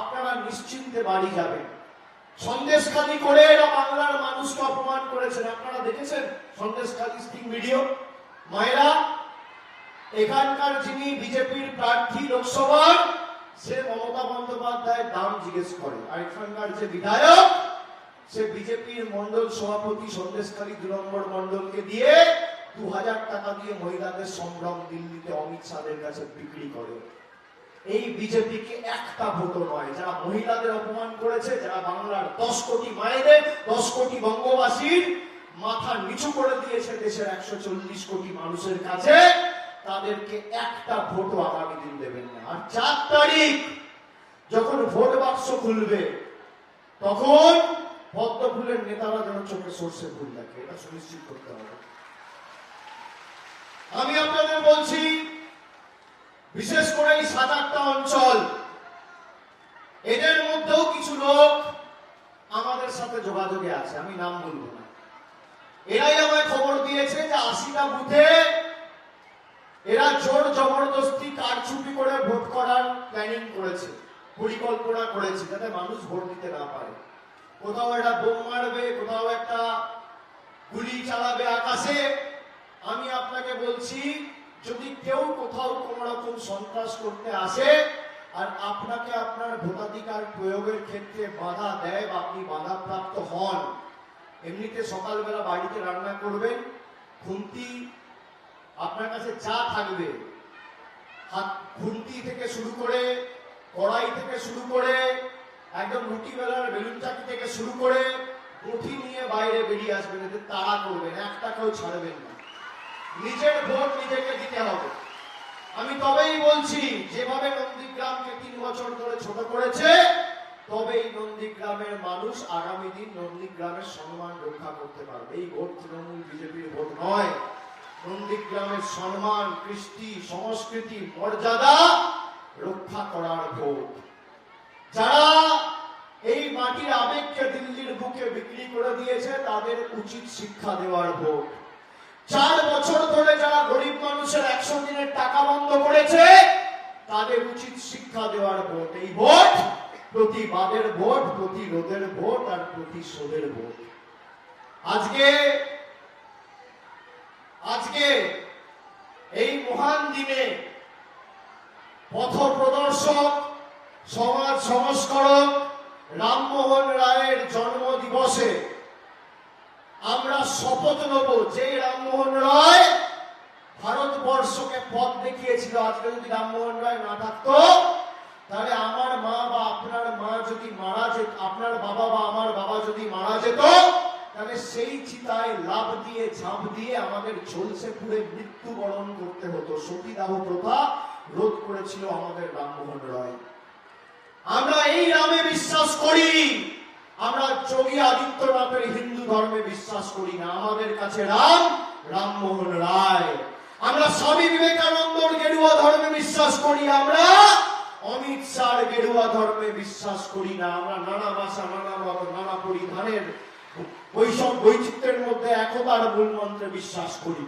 আপনারা নিশ্চিন্তে বাড়ি যাবেন। সন্দেশখালি করে এরা বাংলার মানুষকে অপমান করেছেন। আপনারা দেখেছেন সন্দেশখালি স্টিং ভিডিও? মায়েরা, এখানকার যিনি বিজেপির প্রার্থী লোকসভার, সে মমতা বন্দ্যোপাধ্যায়ের দাম জিজ্ঞেস করে। আর এখানকার যে বিধায়ক, সে বিজেপির মন্ডল সভাপতি সন্দেশখালী দু নম্বর মন্ডলকে দিয়ে দু হাজার টাকা দিয়ে মহিলাদের সম্ভ্রম দিল্লিতে অমিত শাহের কাছে বিক্রি করে। এই বিজেপিকে একটা ভোটও নয়। যারা মহিলাদের অপমান করেছে, যারা বাংলার দশ কোটি মায়েদের, দশ কোটি বঙ্গবাসীর মাথা নিচু করে দিয়েছে দেশের একশো চল্লিশ কোটি মানুষের কাছে, তাদেরকে একটা ভোটও আগামী দিন দেবেন না। আর চার তারিখ, যখন ভোট বাক্স খুলবে, তখন পদ্ম ফুলের নেতারা যেন চোখে সর্ষে ফুল দেখে, এটা সুনিশ্চিত করতে হবে। আমি আপনাদের বলছি বিশেষ করে এই সাত আটটা অঞ্চল, এদের মধ্যেও কিছু লোক আমাদের সাথে যোগাযোগে আছে, আমি নাম বলব না। এরাই আমায় খবর দিয়েছে যে আশিটা বুথে এরা জোর জবরদস্তি কারচুপি করে ভোট করার প্ল্যানিং করেছে, পরিকল্পনা করেছে, যাতে মানুষ ভোট দিতে না পারে। কোথাও একটা বোম মারবে, কোথাও একটা গুলি চালাবে আকাশে, আমি আপনাকে বলছি যদি কেউ কোথাও কোন রকম সন্ত্রাস করতে আসে আর আপনাকে আপনার ভোটাধিকার প্রয়োগের ক্ষেত্রে বাধা দেয় বা আপনি বাধাপ্রাপ্ত হন, এমনিতে সকালবেলা বাড়িতে রান্না করবেন, খুন্তি আপনার কাছে চা থাকবে, হাত খুন্তি থেকে শুরু করে, কড়াই থেকে শুরু করে, একদম রুটি বেলার বেলুন চাকি থেকে শুরু করে মুঠি নিয়ে বাইরে বেরিয়ে আসবেন এদের তাড়া করবেন, একটা কেউ ছাড়বেন না। নিজের ভোট নিজেকে দিতে হবে। আমি তবেই বলছি, যেভাবে নন্দীগ্রামকে তিন বছর ধরে ছোট করেছে, তবেই নন্দীগ্রামের মানুষ আগামী দিন নন্দীগ্রামের সম্মান রক্ষা করতে পারবে। এই ভোট তৃণমূল বিজেপির ভোট নয়। নন্দীগ্রামের সম্মান, কৃষ্টি, সংস্কৃতি, মর্যাদা রক্ষা করার ভোট। যারা এই মাটির আবেগকে দিল্লির বুকে বিক্রি করে দিয়েছে, তাদের উচিত শিক্ষা দেওয়ার ভোট। চার বছর ধরে যারা গরিব মানুষের একশো দিনের টাকা বন্ধ করেছে, তাদের উচিত শিক্ষা দেওয়ার ভোট। এই ভোট প্রতিবাদের ভোট, প্রতিরোধের ভোট আর প্রতিশোধের ভোট। আজকে আজকে এই মহান দিনে পথ প্রদর্শক, সমাজ সংস্করক রামমোহন রায়ের জন্ম দিবসে আমরা শপথ নেব যে রামমোহন রায় ভারতবর্ষকে পথ দেখিয়েছিল। আজকে যদি রামমোহন রায় না থাকতো, তাহলে আমার মা বা আপনার মা যদি মারা যেত, আপনার বাবা বা আমার বাবা যদি মারা যেত, তাহলে সেই চিতায় লাভ দিয়ে, ঝাঁপ দিয়ে আমাদের ঝলসে পুড়ে মৃত্যুবরণ করতে হতো। সতীদাহ প্রথা রোধ করেছিল আমাদের রামমোহন রায়। আমরা এই রামে বিশ্বাস করি। আমরা যোগী আদিত্যনাথের হিন্দু ধর্মে বিশ্বাস করি না। আমাদের কাছে রাম, রামমোহন রায়। আমরা স্বামী বিবেকানন্দর গেরুয়া ধর্মে বিশ্বাস করি, আমরা অমিত শাহ গেরুয়া ধর্মে বিশ্বাস করি না। আমরা নানা ভাষা, নানা মত, নানা পরিধানের বৈষম বৈচিত্র্যের মধ্যে একতার মূল মন্ত্রে বিশ্বাস করি।